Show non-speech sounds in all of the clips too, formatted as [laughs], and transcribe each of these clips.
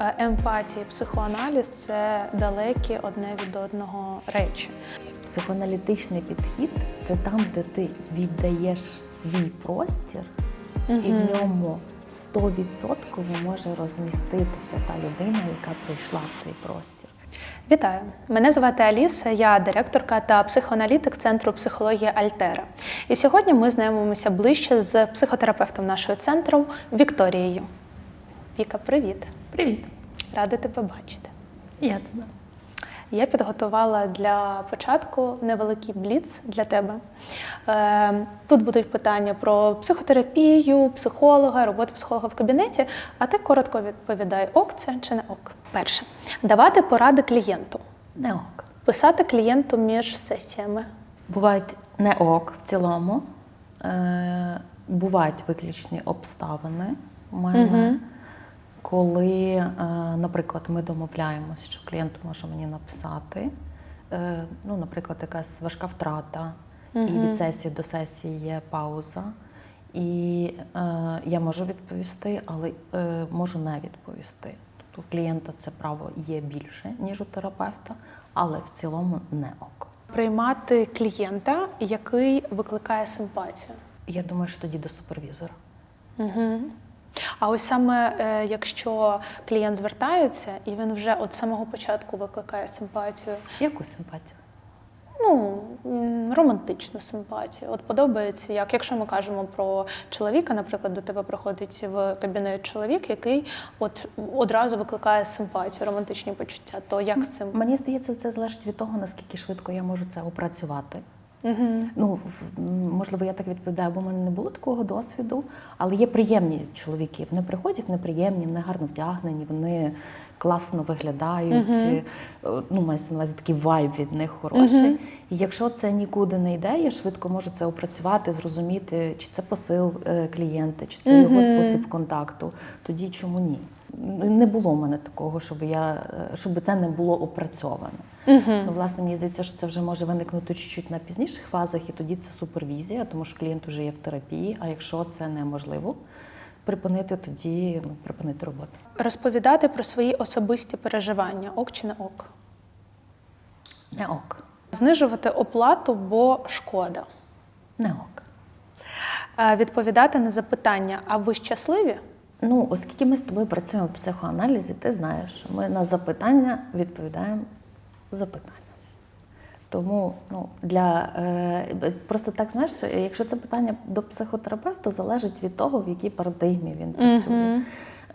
Е, Емпатія, і психоаналіз це далекі одне від одного речі. Психоаналітичний підхід це там, де ти віддаєш свій простір, і в ньому 100% може розміститися та людина, яка прийшла в цей простір. Вітаю! Мене звати Аліса, я директорка та психоаналітик Центру психології Альтера. І сьогодні ми знайомимося ближче з психотерапевтом нашого центру Вікторією. Віка, привіт! Привіт! Рада тебе бачити. Я тебе. Я підготувала для початку невеликий бліц для тебе. Е, Тут будуть питання про психотерапію, психолога, роботу психолога в кабінеті, а ти коротко відповідай, ок це чи не ок. Перше, давати поради клієнту, Не ок. писати клієнту між сесіями. Бувають не ок в цілому. Е, бувають виключні обставини у мене, коли, е, наприклад, ми домовляємося, що клієнт може мені написати. Е, ну, наприклад, якась важка втрата, і від сесії до сесії є пауза. І е, я можу відповісти, але е, можу не відповісти. Тобто у клієнта це право є більше, ніж у терапевта, але в цілому не ок. Приймати клієнта, який викликає симпатію. Я думаю, що тоді до супервізора. Угу. А ось саме е, якщо клієнт звертається і він вже від самого початку викликає симпатію, Яку симпатію? ну романтичну симпатію. От подобається, як якщо ми кажемо про чоловіка, наприклад, до тебе приходить в кабінет чоловік, який от одразу викликає симпатію, романтичні почуття, то як з цим? Мені здається, це залежить від того, наскільки швидко я можу це опрацювати. Угу. Ну, можливо, я так відповідаю, бо в мене не було такого досвіду, але є приємні чоловіки. Вони приходять, вони приємні, вони гарно вдягнені, вони класно виглядають. Е, Ну, мається на увазі такий вайб від них хороший. І якщо це нікуди не йде, я швидко можу це опрацювати, зрозуміти, чи це посил е, клієнта, чи це його спосіб контакту. Тоді чому ні? Не було в мене такого, щоб я е, щоб це не було опрацьовано. Ну, власне, мені здається, що це вже може виникнути чуть-чуть на пізніших фазах, і тоді це супервізія, тому що клієнт вже є в терапії. А якщо це неможливо припинити, тоді ну, припинити роботу. Розповідати про свої особисті переживання, ок чи не ок. Не ок. Знижувати оплату, бо шкода. Не ок. Е, Відповідати на запитання, а ви щасливі? Ну, оскільки ми з тобою працюємо в психоаналізі, ти знаєш, ми на запитання відповідаємо запитання. Тому ну, для е, просто так знаєш, якщо це питання до психотерапевта, залежить від того, в якій парадигмі він працює.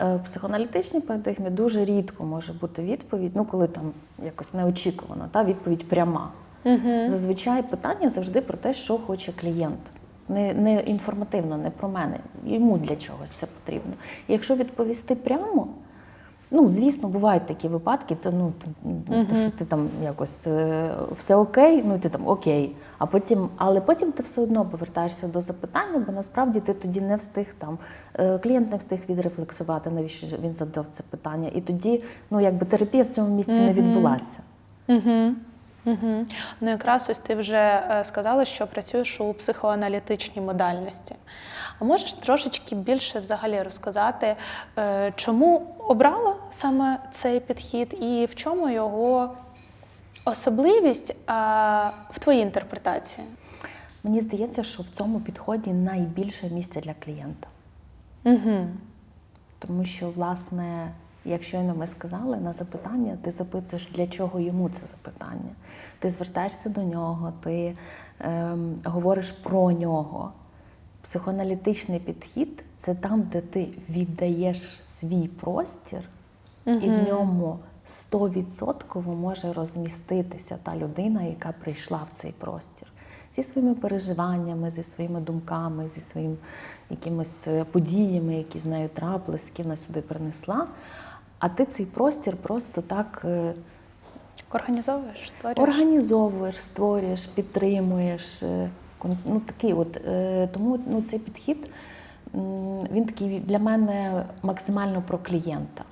Е, В психоаналітичній парадигмі дуже рідко може бути відповідь, ну коли там якось неочікувано, та відповідь пряма. Зазвичай питання завжди про те, що хоче клієнт. Не, не інформативно, не про мене. Йому для чогось це потрібно. І якщо відповісти прямо, ну звісно, бувають такі випадки, то ну то, то, що ти там якось е, все окей, ну і ти там окей. А потім, але потім ти все одно повертаєшся до запитання, бо насправді ти тоді не встиг там, е, клієнт не встиг відрефлексувати, навіщо він задав це питання. І тоді, ну якби терапія в цьому місці не відбулася. Угу. Угу. Ну, якраз ось ти вже е, сказала, що працюєш у психоаналітичній модальності. А можеш трошечки більше взагалі розказати, е, чому обрала саме цей підхід і в чому його особливість в твоїй інтерпретації? Мені здається, що в цьому підході найбільше місця для клієнта. Угу. Тому що, власне, як щойно ми сказали, на запитання ти запитуєш, для чого йому це запитання. Ти звертаєшся до нього, ти ем, говориш про нього. Психоаналітичний підхід це там, де ти віддаєш свій простір, і в ньому 100% може розміститися та людина, яка прийшла в цей простір. Зі своїми переживаннями, зі своїми думками, зі своїми якимись е, подіями, які з нею трапились, які вона сюди принесла. А ти цей простір просто так е, Організовуєш, створюєш? організовуєш, створюєш, підтримуєш. е, Ну, такий от, е, тому ну, цей підхід він такий для мене максимально про клієнта.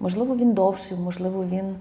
Можливо, він довший, можливо, він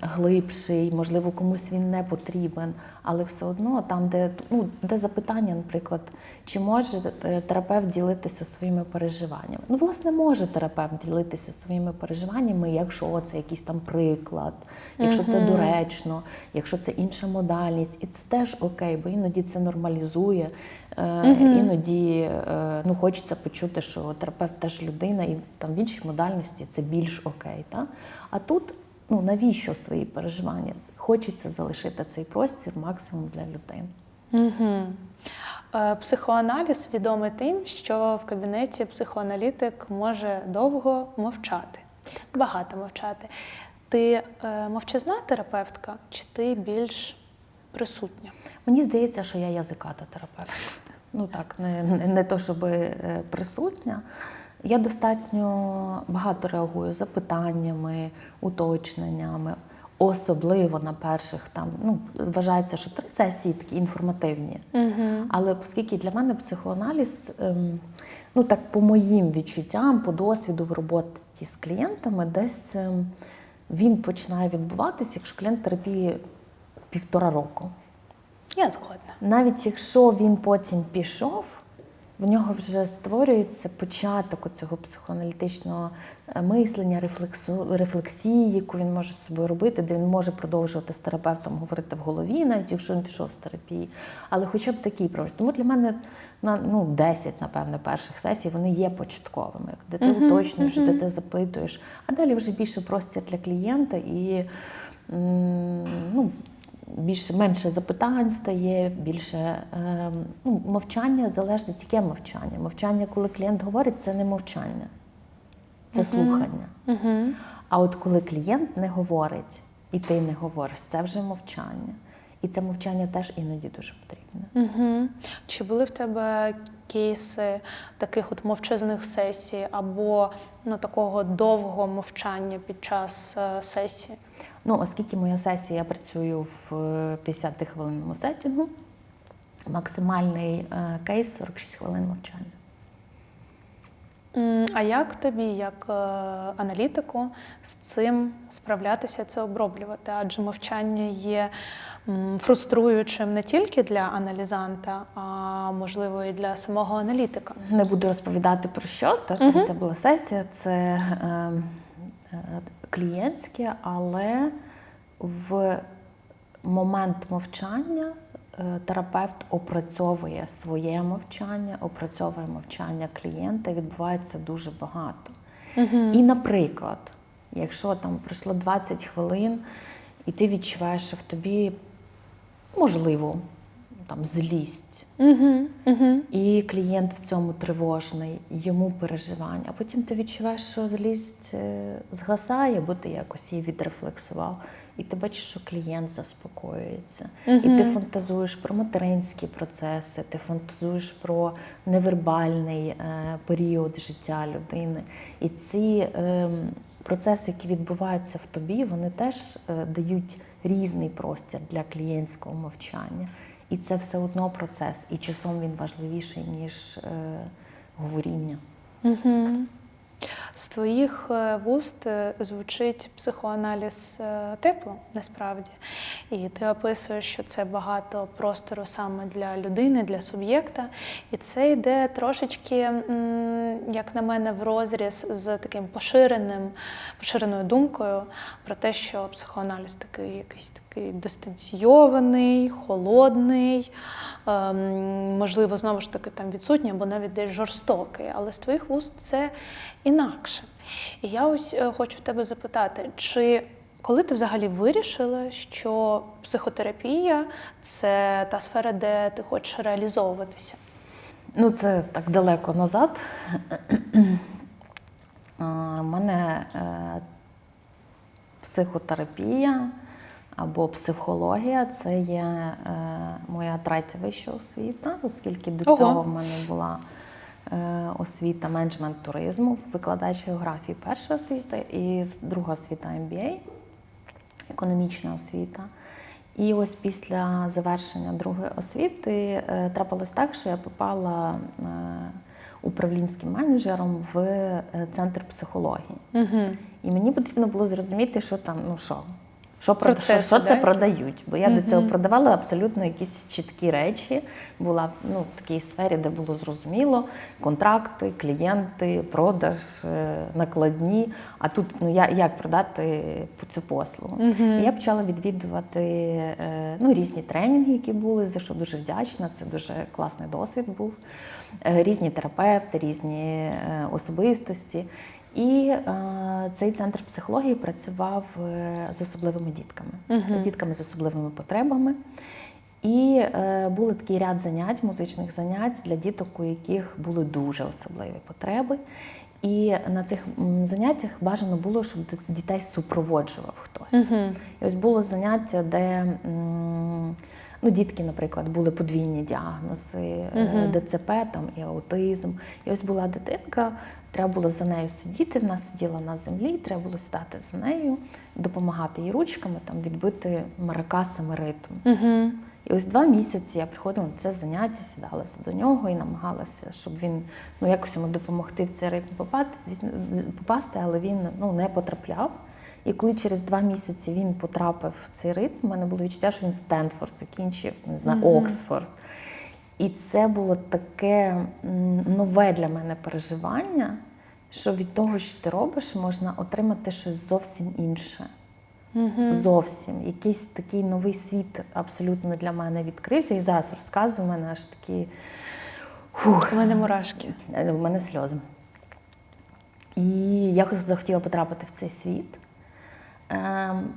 глибший, можливо, комусь він не потрібен. Але все одно там, де ну де запитання, наприклад, чи може е, терапевт ділитися своїми переживаннями? Ну, власне, може терапевт ділитися своїми переживаннями, якщо це якийсь там приклад, якщо це доречно, якщо це інша модальність, і це теж окей, бо іноді це нормалізує. Е, Іноді е, ну, хочеться почути, що терапевт теж людина, і там в іншій модальності це більш окей. Та? А тут ну, навіщо свої переживання? Хочеться залишити цей простір максимум для людини. Угу. Психоаналіз відомий тим, що в кабінеті психоаналітик може довго мовчати, багато мовчати. Ти е, мовчазна терапевтка, чи ти більш присутня? Мені здається, що я язиката терапевтка. Ну так, не, не, не то, щоб е, присутня. Я достатньо багато реагую запитаннями, уточненнями, особливо на перших там, ну, вважається, що три сесії такі інформативні. Угу. Але оскільки для мене психоаналіз, ем, ну так по моїм відчуттям, по досвіду в роботі з клієнтами, десь ем, він починає відбуватися, якщо клієнт терапії півтора року. Я згодна. Навіть якщо він потім пішов, в нього вже створюється початок цього психоаналітичного е, мислення, рефлексу, рефлексії, яку він може з собою робити, де він може продовжувати з терапевтом говорити в голові, навіть якщо він пішов з терапії. Але хоча б такий проміжок. Тому для мене на ну, 10, напевне, перших сесій вони є початковими, де ти Мгм, уточнюєш, мгм. де ти запитуєш, а далі вже більше простір для клієнта і ну, більше менше запитань стає, більше е, ну, мовчання залежить тільки мовчання. Мовчання, коли клієнт говорить, це не мовчання, це Мгм. слухання. Угу. А от коли клієнт не говорить, і ти не говориш, це вже мовчання. І це мовчання теж іноді дуже потрібне. Угу. Чи були в тебе кейси таких от мовчазних сесій або ну, такого довгого мовчання під час е, сесії? Ну, оскільки моя сесія, я працюю в 50-хвилинному сетінгу, максимальний е, кейс 46 хвилин мовчання. А як тобі, як е, аналітику, з цим справлятися, це оброблювати? Адже мовчання є фруструючим не тільки для аналізанта, а можливо і для самого аналітика. Не буду розповідати про що, так Мгм. це була сесія, це е, е, клієнтське, але в момент мовчання е, терапевт опрацьовує своє мовчання, опрацьовує мовчання клієнта, і відбувається дуже багато. І, наприклад, якщо там пройшло 20 хвилин, і ти відчуваєш, що в тобі можливо там злість. Угу, угу. І клієнт в цьому тривожний, йому переживання. А потім ти відчуваєш, що злість е, згасає, бо ти якось її відрефлексував. І ти бачиш, що клієнт заспокоюється. І ти фантазуєш про материнські процеси, ти фантазуєш про невербальний е, період життя людини. І ці е, процеси, які відбуваються в тобі, вони теж е, дають різний простір для клієнтського мовчання. І це все одно процес, і часом він важливіший, ніж е, говоріння. Угу. З твоїх е, вуст е, звучить психоаналіз е, тепло, насправді. І ти описуєш, що це багато простору саме для людини, для суб'єкта. І це йде трошечки, як на мене, в розріз з таким поширеним, поширеною думкою про те, що психоаналіз такий якийсь такий дистанційований, холодний, ем, можливо, знову ж таки там відсутній або навіть десь жорстокий. Але з твоїх вуст це інакше. І я ось е, хочу в тебе запитати, чи коли ти взагалі вирішила, що психотерапія це та сфера, де ти хочеш реалізовуватися? Ну, це так далеко назад. У мене е, психотерапія або психологія це є е, моя третя вища освіта, оскільки до Ого. цього в мене була освіта менеджмент туризму, викладач географії перша освіта і друга освіта MBA, економічна освіта. І ось після завершення другої освіти е, трапилось так, що я попала е, управлінським менеджером в е, центр психології. Угу. І мені потрібно було зрозуміти, що там, ну що, Що, про- Процеси, що, що це продають? Бо я до цього продавала абсолютно якісь чіткі речі. Була ну, в такій сфері, де було зрозуміло контракти, клієнти, продаж, е, накладні. А тут ну я як продати цю послугу? І я почала відвідувати е, ну, різні тренінги, які були, за що дуже вдячна. Це дуже класний досвід був. Е, Різні терапевти, різні особистості. І е, цей центр психології працював е, з особливими дітками, з дітками з особливими потребами. І е, були такий ряд занять, музичних занять для діток, у яких були дуже особливі потреби. І на цих заняттях бажано було, щоб дітей супроводжував хтось. І ось було заняття, де м, ну, дітки, наприклад, були подвійні діагнози, е, ДЦП там, і аутизм. І ось була дитинка, треба було за нею сидіти. Вона сиділа на землі, треба було стати за нею, допомагати їй ручками там, відбити маракасами ритм. Угу. І ось два місяці я приходила на це заняття, сідалася до нього і намагалася, щоб він ну якось йому допомогти в цей ритм попасти, звісно, попасти, але він ну не потрапляв. І коли через два місяці він потрапив в цей ритм, у мене було відчуття, що він Стенфорд закінчив, не знаю, Оксфорд. І це було таке нове для мене переживання, що від того, що ти робиш, можна отримати щось зовсім інше. Зовсім якийсь такий новий світ абсолютно для мене відкрився. І зараз розказую, у мене аж такі фух, У мене мурашки. Е, в мене сльози. І я захотіла потрапити в цей світ. Ем,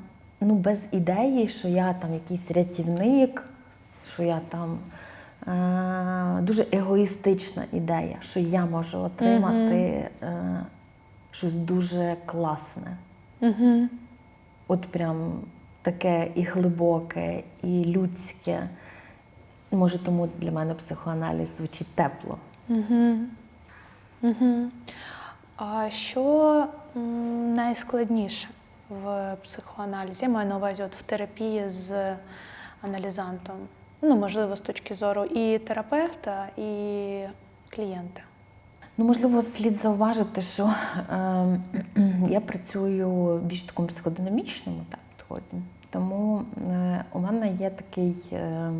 ну, без ідеї, що я там якийсь рятівник, що я там е, дуже егоїстична ідея, що я можу отримати е, щось дуже класне. Угу. От прям таке і глибоке, і людське. Може, тому для мене психоаналіз звучить тепло. Угу. Угу. А що найскладніше в психоаналізі? Я маю на увазі от в терапії з аналізантом. Ну, можливо, з точки зору і терапевта, і клієнта. Ну, можливо, слід зауважити, що е, [clears throat] я працюю більш такому психодинамічному так, підході. Тому е, у мене є такий е,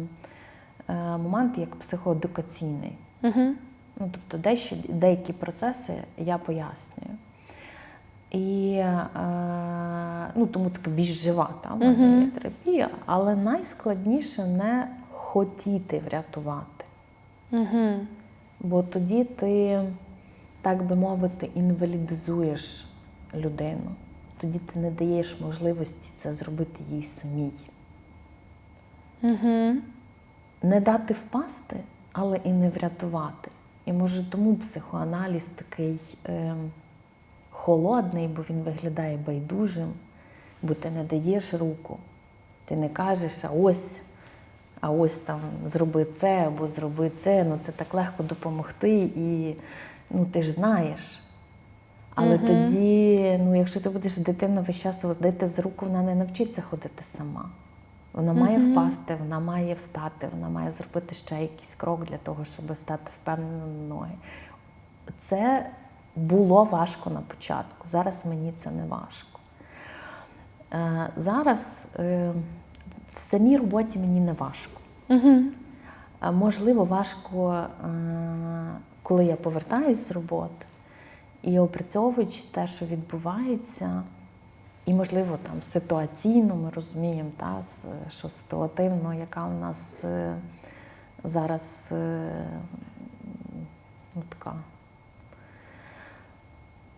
е, момент, як психоедукаційний. Угу. Ну, тобто дещо, деякі процеси я пояснюю. І е, ну, тому така більш жива та, в мене є терапія, але найскладніше не хотіти врятувати. Угу. Бо тоді ти, так би мовити, інвалідизуєш людину. Тоді ти не даєш можливості це зробити їй самій. Угу. Не дати впасти, але і не врятувати. І може тому психоаналіз такий е, холодний, бо він виглядає байдужим, бо ти не даєш руку. Ти не кажеш, а ось, а ось там зроби це або зроби це. Ну це так легко допомогти, і ну ти ж знаєш. Але Мгм. тоді, ну, якщо ти будеш дитину весь час водити за руку, вона не навчиться ходити сама. Вона має впасти, вона має встати, вона має зробити ще якийсь крок для того, щоб стати впевнено на ноги. Це було важко на початку. Зараз мені це не важко. Е, Зараз е, в самій роботі мені не важко. Угу. Можливо, важко, коли я повертаюсь з роботи і опрацьовуючи те, що відбувається, і, можливо, там ситуаційно ми розуміємо, та, що ситуативно, яка у нас зараз ну, така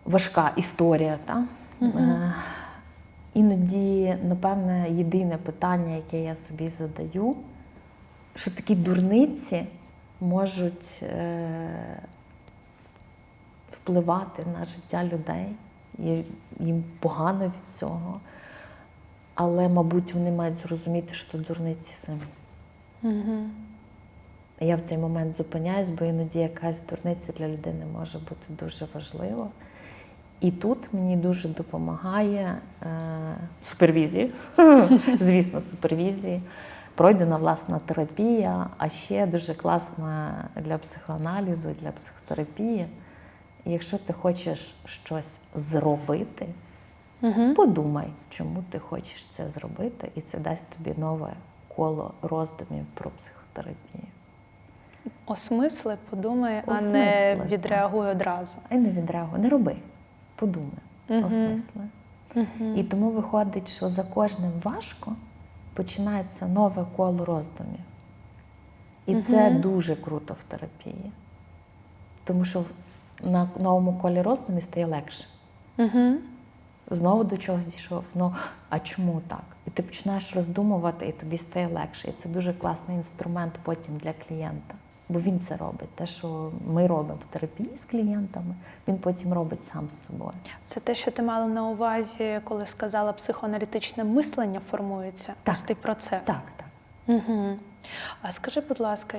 важка історія. Та? Е, Іноді, напевне, єдине питання, яке я собі задаю, що такі дурниці можуть е, впливати на життя людей, їм погано від цього. Але, мабуть, вони мають зрозуміти, що дурниці самі. Угу. Я в цей момент зупиняюсь, бо іноді якась дурниця для людини може бути дуже важлива. І тут мені дуже допомагає е, супервізія, [laughs] звісно, супервізії, пройдена власна терапія, а ще дуже класна для психоаналізу, для психотерапії. Якщо ти хочеш щось зробити, Угу. Подумай, чому ти хочеш це зробити, і це дасть тобі нове коло роздумів про психотерапію. Осмисли, подумай, а не Осмисли, так. одразу. А не відреагуй, не роби, подумай, Мгм. осмисли. Угу. І тому виходить, що за кожним важко починається нове коло роздумів. І це дуже круто в терапії. Тому що на новому колі роздумів стає легше. Угу. Знову до чогось дійшов, знову, а чому так? І ти починаєш роздумувати, і тобі стає легше. І це дуже класний інструмент потім для клієнта. Бо він це робить. Те, що ми робимо в терапії з клієнтами, він потім робить сам з собою. Це те, що ти мала на увазі, коли сказала, психоаналітичне мислення формується. Так. Ось ти про це. Так, так. Угу. А скажи, будь ласка,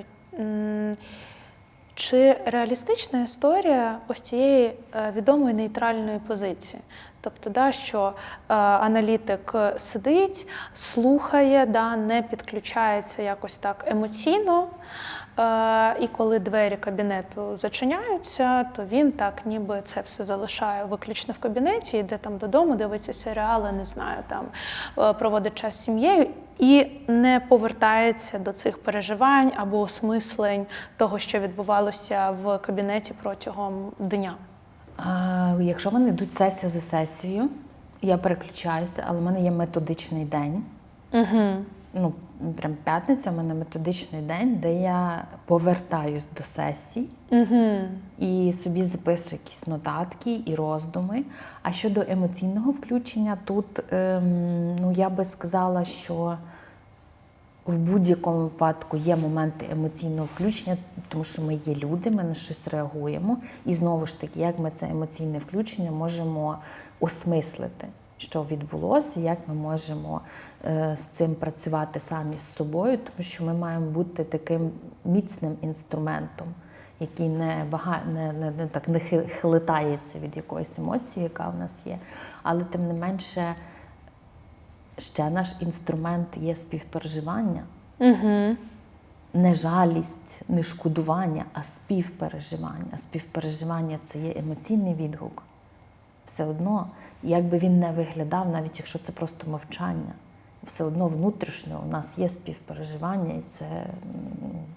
чи реалістична історія ось цієї е, відомої нейтральної позиції? Тобто, да, що е, аналітик сидить, слухає, да, не підключається якось так емоційно. Е, і коли двері кабінету зачиняються, то він так ніби це все залишає виключно в кабінеті, йде там додому, дивиться серіали, не знаю, там е, проводить час з сім'єю і не повертається до цих переживань або осмислень того, що відбувалося в кабінеті протягом дня. А, якщо вони йдуть сесія за сесією, я переключаюся, але в мене є методичний день. Угу. Ну, прям п'ятниця, в мене методичний день, де я повертаюсь до сесій Угу. і собі записую якісь нотатки і роздуми. А щодо емоційного включення, тут ем, ну, я би сказала, що в будь-якому випадку є моменти емоційного включення, тому що ми є люди, ми на щось реагуємо. І знову ж таки, як ми це емоційне включення можемо осмислити, що відбулося, як ми можемо е, з цим працювати самі з собою, тому що ми маємо бути таким міцним інструментом, який не бага... не, не, не так не хилитається від якоїсь емоції, яка в нас є. Але тим не менше, ще наш інструмент є співпереживання Угу. не жалість, не шкодування, а співпереживання. Співпереживання це є емоційний відгук. Все одно, як би він не виглядав, навіть якщо це просто мовчання, все одно внутрішньо у нас є співпереживання, і це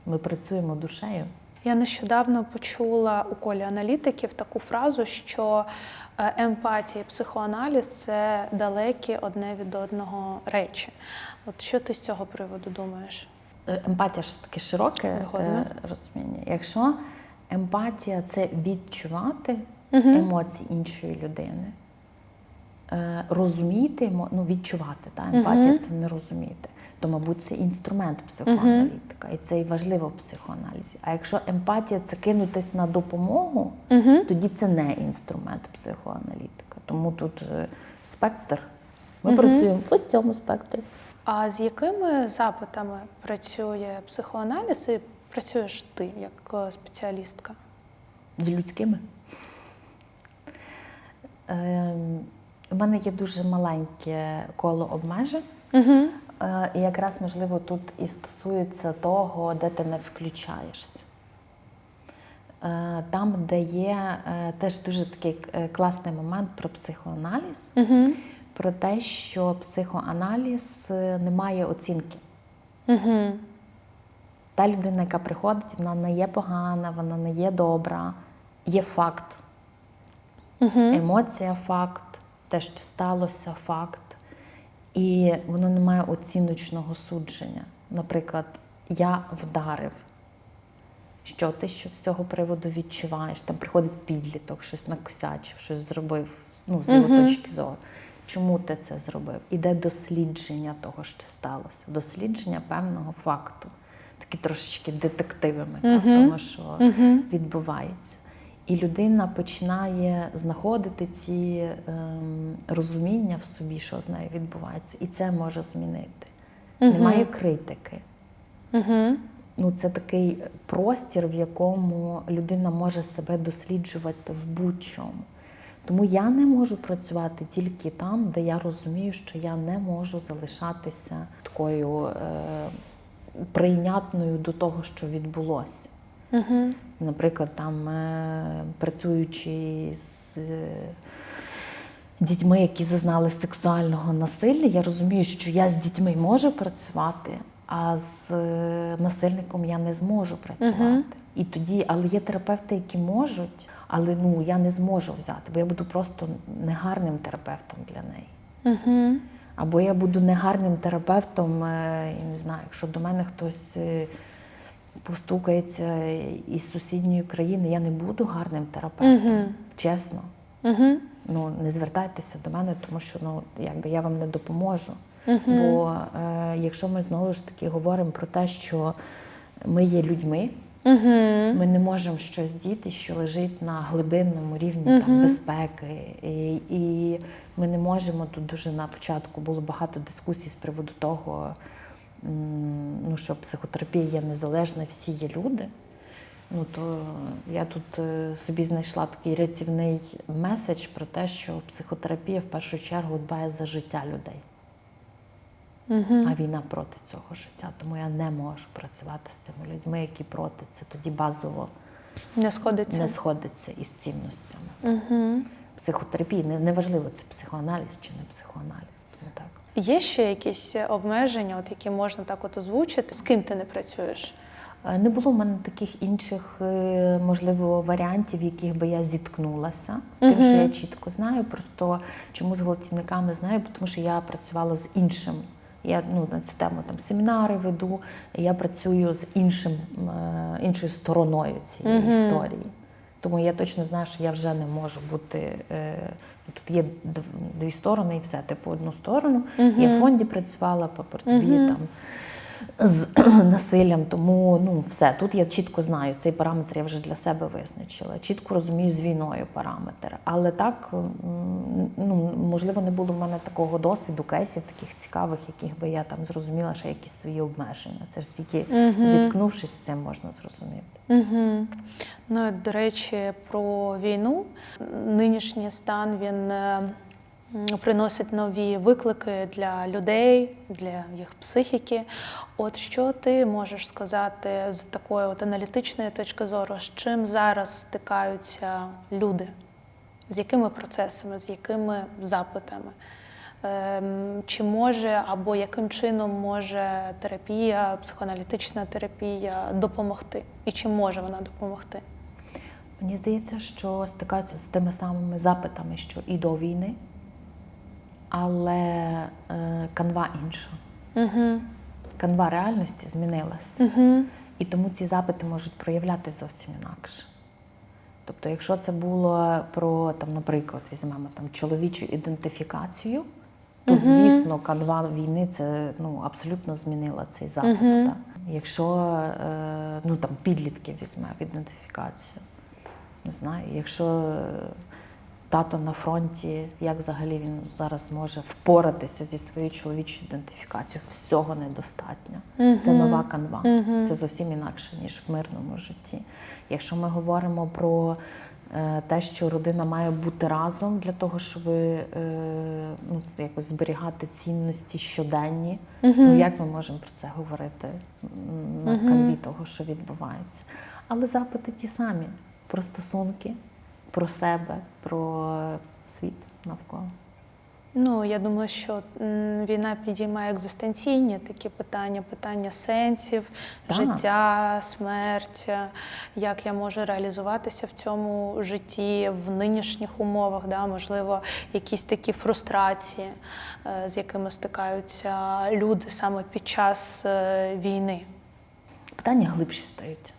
ми працюємо душею. Я нещодавно почула у колі аналітиків таку фразу, що е, емпатія і психоаналіз це далекі одне від одного речі. От що ти з цього приводу думаєш? Е, Емпатія ж таке широке Згодна. е, розуміння. Якщо емпатія це відчувати Угу. емоції іншої людини, розуміти, ну, відчувати. Та? Емпатія Мгм. це не розуміти. То, мабуть, це інструмент психоаналітика, і це і важливо в психоаналізі. А якщо емпатія це кинутись на допомогу, Угу. тоді це не інструмент психоаналітика. Тому тут е, спектр. Ми Мгм. працюємо в ось цьому спектрі. А з якими запитами працює психоаналіз і працюєш ти як е, спеціалістка? з людськими. Ем, У мене є дуже маленьке коло обмежень. Угу. І якраз, можливо, тут і стосується того, де ти не включаєшся. Е, Там, де є е, теж дуже такий класний момент про психоаналіз, Угу. про те, що психоаналіз не має оцінки. Угу. Та людина, яка приходить, вона не є погана, вона не є добра, є факт. Угу. Емоція факт, те, що сталося, факт. І воно не має оціночного судження. Наприклад, я вдарив. Що ти що з цього приводу відчуваєш? Там приходить підліток, щось накосячив, щось зробив ну, з його Мгм. точки зору. Чому ти це зробив? Іде дослідження того, що сталося, дослідження певного факту. Такі трошечки детективами, Мгм. тому, що Угу. відбувається. І людина починає знаходити ці ем, розуміння в собі, що з нею відбувається, і це може змінити. Немає критики. Угу. Ну, це такий простір, в якому людина може себе досліджувати в будь-чому. Тому я не можу працювати тільки там, де я розумію, що я не можу залишатися такою е, прийнятною до того, що відбулося. Угу. Наприклад, там е, працюючи з е, дітьми, які зазнали сексуального насилля, я розумію, що я з дітьми можу працювати, а з е, насильником я не зможу працювати. Мгм. І тоді, але є терапевти, які можуть, але ну я не зможу взяти, бо я буду просто негарним терапевтом для неї. Угу. Або я буду негарним терапевтом, я не знаю, якщо до мене хтось постукається із сусідньої країни, я не буду гарним терапевтом, Мгм. чесно. Угу. Ну не звертайтеся до мене, тому що ну якби я вам не допоможу. Угу. Бо е, якщо ми знову ж таки говоримо про те, що ми є людьми, Угу. ми не можемо щось діти, що лежить на глибинному рівні там, безпеки. І, і ми не можемо тут дуже на початку було багато дискусій з приводу того, ну, що психотерапія є незалежна, всі є люди. Ну то я тут е, собі знайшла такий рятівний меседж про те, що психотерапія в першу чергу дбає за життя людей, Угу. а війна проти цього життя. Тому я не можу працювати з тими людьми, які проти. Це тоді базово Не сходиться. не сходиться із цінностями. Угу. Психотерапії неважливо, це психоаналіз чи не психоаналіз. Тому так. Є ще якісь обмеження, от які можна так от озвучити? З ким ти не працюєш? Е, Не було в мене таких інших, е, можливо, варіантів, в яких би я зіткнулася з тим, Мгм. що я чітко знаю. Просто чому з гвалтівниками знаю, Бо тому що я працювала з іншим. Я ну, на цю тему там семінари веду, я працюю з іншим, е, іншою стороною цієї Мгм. історії. Тому я точно знаю, що я вже не можу бути. е, Тут є дв- дві сторони і все. Типу, одну сторону. Я в фонді працювала по портові Мгм. там з [clears throat] насиллям. Тому ну все тут я чітко знаю. Цей параметр я вже для себе визначила. Чітко розумію з війною параметр. Але так ну можливо не було в мене такого досвіду, кейсів таких цікавих, яких би я там зрозуміла, що якісь свої обмеження. Це ж тільки Мгм. зіткнувшись з цим, можна зрозуміти. Угу. Ну, до речі, про війну. Нинішній стан він е, приносить нові виклики для людей, для їх психіки. От що ти можеш сказати з такої от аналітичної точки зору, з чим зараз стикаються люди? З якими процесами, з якими запитами? Ем, Чи може або яким чином може терапія, психоаналітична терапія допомогти? І чи може вона допомогти? Мені здається, що стикаються з тими самими запитами, що і до війни, але е, канва інша. Угу. Канва реальності змінилась. Угу. І тому ці запити можуть проявляти зовсім інакше. Тобто, якщо це було про, там, наприклад, візьмемо там чоловічу ідентифікацію, то, звісно, канва війни це ну, абсолютно змінила цей запит. Мгм. Так. Якщо е, ну, там, підлітків візьме в ідентифікацію, не знаю, якщо тато на фронті, як взагалі він зараз може впоратися зі своєю чоловічою ідентифікацією, всього недостатньо. Це нова канва. Мгм. Це зовсім інакше, ніж в мирному житті. Якщо ми говоримо про е, те, що родина має бути разом для того, щоб е, ну, якось зберігати цінності щоденні, Мгм. ну як ми можемо про це говорити на канві того, що відбувається? Але запити ті самі про стосунки, про себе, про світ навколо. Ну, я думаю, що війна підіймає екзистенційні такі питання, питання сенсів, Так. життя, смерть, е, як я можу реалізуватися в цьому житті в нинішніх умовах, да, можливо, якісь такі фрустрації, е, з якими стикаються люди саме під час е, війни. Питання глибші стають.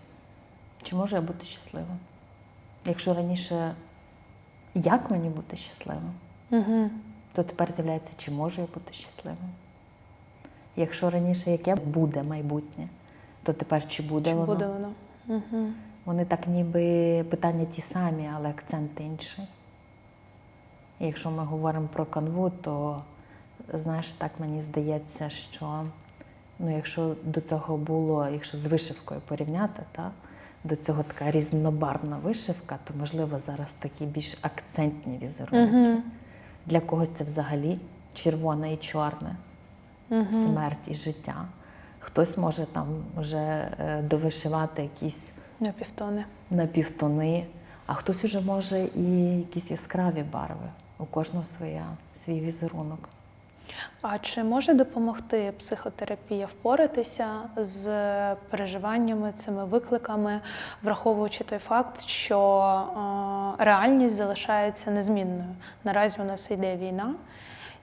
Чи можу я бути щасливим? Якщо раніше як мені бути щасливим, Угу. то тепер з'являється, чи можу я бути щасливим? Якщо раніше яке буде майбутнє, то тепер чи буде Чи воно? буде воно? Угу. Вони так ніби питання ті самі, але акцент інший. І якщо ми говоримо про канву, то знаєш, так мені здається, що ну, якщо до цього було, якщо з вишивкою порівняти, та, до цього така різнобарвна вишивка, то можливо зараз такі більш акцентні візерунки. Угу. Для когось це взагалі червоне і чорне, Угу. смерть і життя. Хтось може там вже е, довишивати якісь На півтони. напівтони, А хтось уже може і якісь яскраві барви. У кожного своя, свій візерунок. А чи може допомогти психотерапія впоратися з переживаннями цими викликами, враховуючи той факт, що е, реальність залишається незмінною? Наразі у нас йде війна,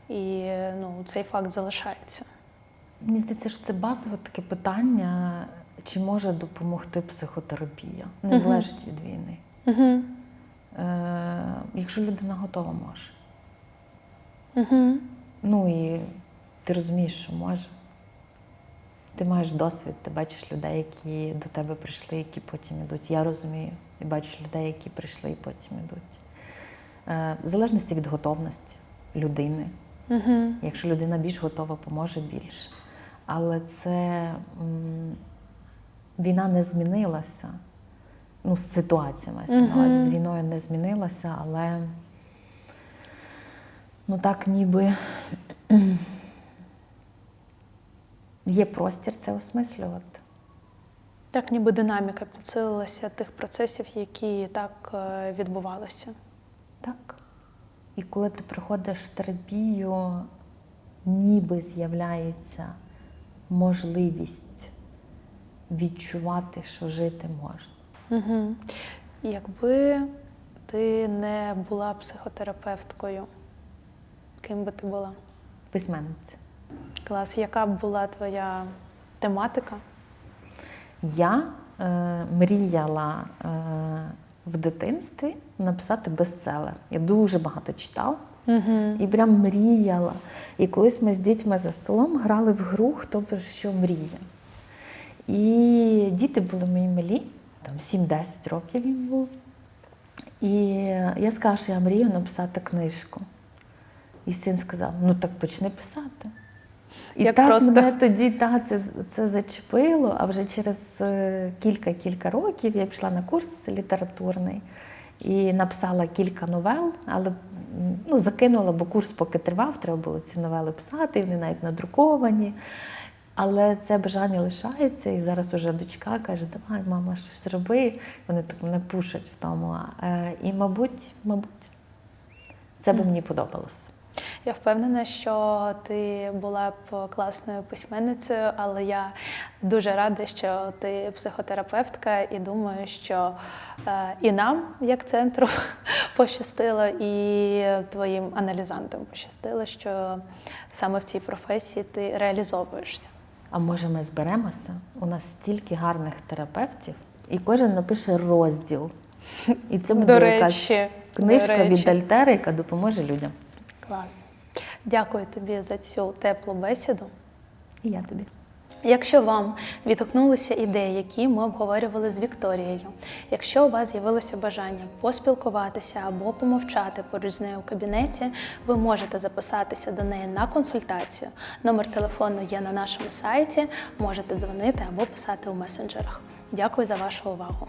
і ну, цей факт залишається. Мені здається, що це базове таке питання, чи може допомогти психотерапія. Не залежить від війни. Угу. Е, якщо людина готова, може. Угу. Ну і ти розумієш, що може. Ти маєш досвід, ти бачиш людей, які до тебе прийшли, які потім йдуть. Я розумію, і бачу людей, які прийшли і потім йдуть. Е, в залежності від готовності людини. Угу. Якщо людина більш готова, поможе більше. Але це війна не змінилася. Ну, ситуація мається на увазі. З війною не змінилася, але ну так ніби [clears throat] є простір це осмислювати. Так, ніби динаміка підсилилася тих процесів, які так е, відбувалися. Так. І коли ти приходиш в терапію, ніби з'являється можливість відчувати, що жити можна. Угу. Якби ти не була психотерапевткою, ким би ти була? Письменниця. Клас, яка б була твоя тематика? Я е, мріяла е, в дитинстві написати бестселер. Я дуже багато читала Угу. і прям мріяла. І колись ми з дітьми за столом грали в гру Хто про що мріє. І діти були мої малі, там 7-10 років він був. І я сказала, що я мрію написати книжку. І син сказав: ну так почни писати. І Як так просто. мене тоді та, це, це зачепило, а вже через е, кілька-кілька років я пішла на курс літературний і написала кілька новел, але ну, закинула, бо курс поки тривав, треба було ці новели писати, вони навіть надруковані. Але це бажання лишається, і зараз уже дочка каже, давай, мама, щось роби. Вони так мене пушать в тому. Е, І, мабуть, мабуть, це би мені подобалося. Я впевнена, що ти була б класною письменницею, але я дуже рада, що ти психотерапевтка, і думаю, що е, і нам, як центру, [laughs] пощастило, і твоїм аналізантам пощастило, що саме в цій професії ти реалізовуєшся. А може ми зберемося? У нас стільки гарних терапевтів, і кожен напише розділ. І це буде До якась книжка до від. Альтери, яка допоможе людям. Клас. Дякую тобі за цю теплу бесіду. І я тобі. Якщо вам відгукнулися ідеї, які ми обговорювали з Вікторією, якщо у вас з'явилося бажання поспілкуватися або помовчати поруч з нею у кабінеті, ви можете записатися до неї на консультацію. Номер телефону є на нашому сайті, можете дзвонити або писати у месенджерах. Дякую за вашу увагу.